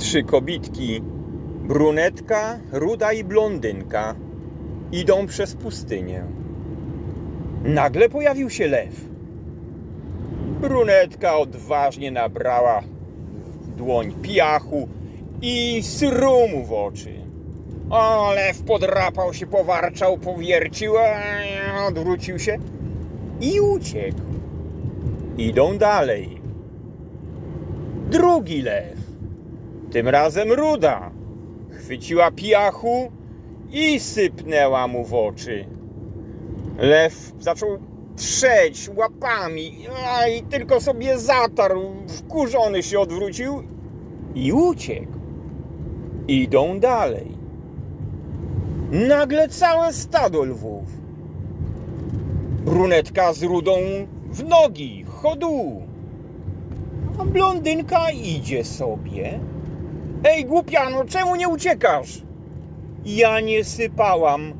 Trzy kobitki, brunetka, ruda i blondynka, idą przez pustynię. Nagle pojawił się lew. Brunetka odważnie nabrała dłoń piachu i srumu w oczy. O, lew podrapał się, powarczał, powiercił, odwrócił się i uciekł. Idą dalej. Drugi lew. Tym razem ruda. Chwyciła piachu i sypnęła mu w oczy. Lew zaczął trzeć łapami a, i tylko sobie zatarł. Wkurzony się odwrócił i uciekł. Idą dalej. Nagle całe stado lwów. Brunetka z rudą w nogi, chodu. A blondynka idzie sobie. Ej, głupiano, czemu nie uciekasz? Ja nie sypałam,